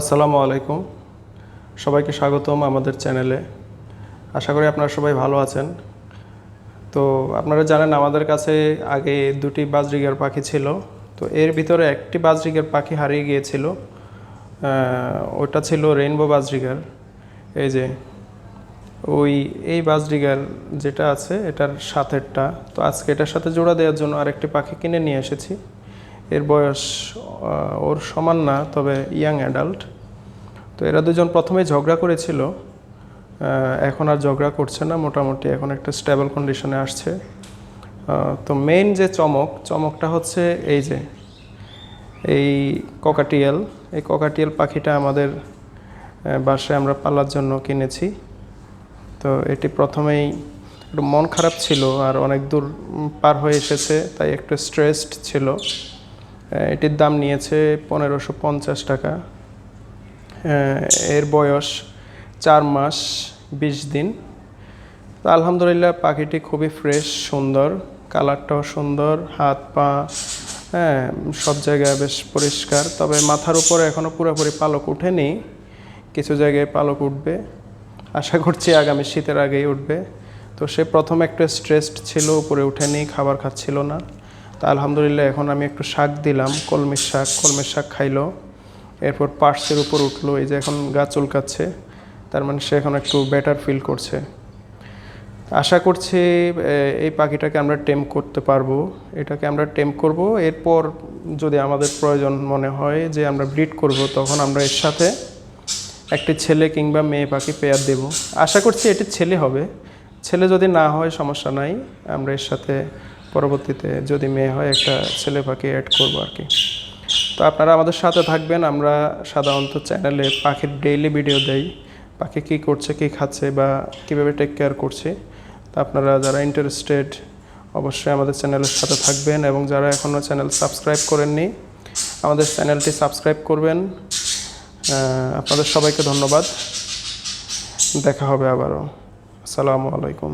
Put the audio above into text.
আসসালামু আলাইকুম। সবাইকে স্বাগতম আমাদের চ্যানেলে। আশা করি আপনারা সবাই ভালো আছেন। তো আপনারা জানেন আমাদের কাছে আগে দুটি বাজরিগার পাখি ছিল। তো এর ভিতরে একটি বাজরিগার পাখি হারিয়ে গিয়েছিল। ওটা ছিল রেইনবো বাজরিগার। এই যে, ওই, এই বাজরিগার যেটা আছে, এটার সাথেরটা। তো আজকে এটার সাথে জোড়া দেওয়ার জন্য আরেকটি পাখি কিনে নিয়ে এসেছি। এর বয়স ওর সমান না, তবে ইয়াং অ্যাডাল্ট তো এরা দুজন প্রথমে ঝগড়া করেছিল। এখন আর ঝগড়া করছে না, মোটামুটি এখন একটা স্টেবল কন্ডিশনে আসছে। তো মেইন যে চমক, চমকটা হচ্ছে এই যে, এই ককাটিয়াল এই ককাটিয়াল পাখিটা আমাদের বাসায় আমরা পালার জন্য কিনেছি। তো এটি প্রথমেই একটু মন খারাপ ছিল আর অনেক দূর পার হয়ে এসেছে, তাই একটু স্ট্রেসড ছিল। এটির দাম নিয়েছে পনেরোশো পঞ্চাশ টাকা। এর বয়স চার মাস বিশ দিন। তো আলহামদুলিল্লাহ পাখিটি খুবই ফ্রেশ সুন্দর, কালারটাও সুন্দর, হাত, পা হ্যাঁ সব জায়গায় বেশ পরিষ্কার। তবে মাথার উপরে এখনও পুরোপুরি পালক উঠেনি, কিছু জায়গায় পালক উঠবে। আশা করছি আগামী শীতের আগেই উঠবে। তো সে প্রথম একটু স্ট্রেসড ছিল, উপরে উঠেনি, খাবার খাচ্ছিল না। তা আলহামদুলিল্লাহ, এখন আমি একটু শাক দিলাম কলমির শাক কলমির শাক খাইলো। এরপর পার্সের উপর উঠল, এই যে এখন গা চুলকাচ্ছে, তার মানে সে এখন একটু বেটার ফিল করছে। আশা করছি এই পাখিটাকে আমরা টেম করতে পারব। এটাকে আমরা টেম করব। এরপর যদি আমাদের প্রয়োজন মনে হয় যে আমরা ব্রিড করব, তখন আমরা এর সাথে একটি ছেলে কিংবা মেয়ে পাখি পেয়ার দেব। আশা করছি এটি ছেলে হবে। ছেলে যদি না হয়, সমস্যা নাই। আমরা এর সাথে পরবর্তীতে যদি মেয়ে হয় একটা ছেলে পাখি অ্যাড করব আর কি। তো আপনারা আমাদের সাথে থাকবেন, আমরা সাধারণত চ্যানেলে পাখির ডেইলি ভিডিও দেই, পাখি কী করছে, কী খাচ্ছে বা কীভাবে টেক কেয়ার করছে। তো আপনারা যারা ইন্টারেস্টেড অবশ্যই আমাদের চ্যানেলের সাথে থাকবেন এবং যারা এখনও চ্যানেল সাবস্ক্রাইব করেননি, আমাদের চ্যানেলটি সাবস্ক্রাইব করবেন। আপনাদের সবাইকে ধন্যবাদ। দেখা হবে আবারও। আসসালামু আলাইকুম।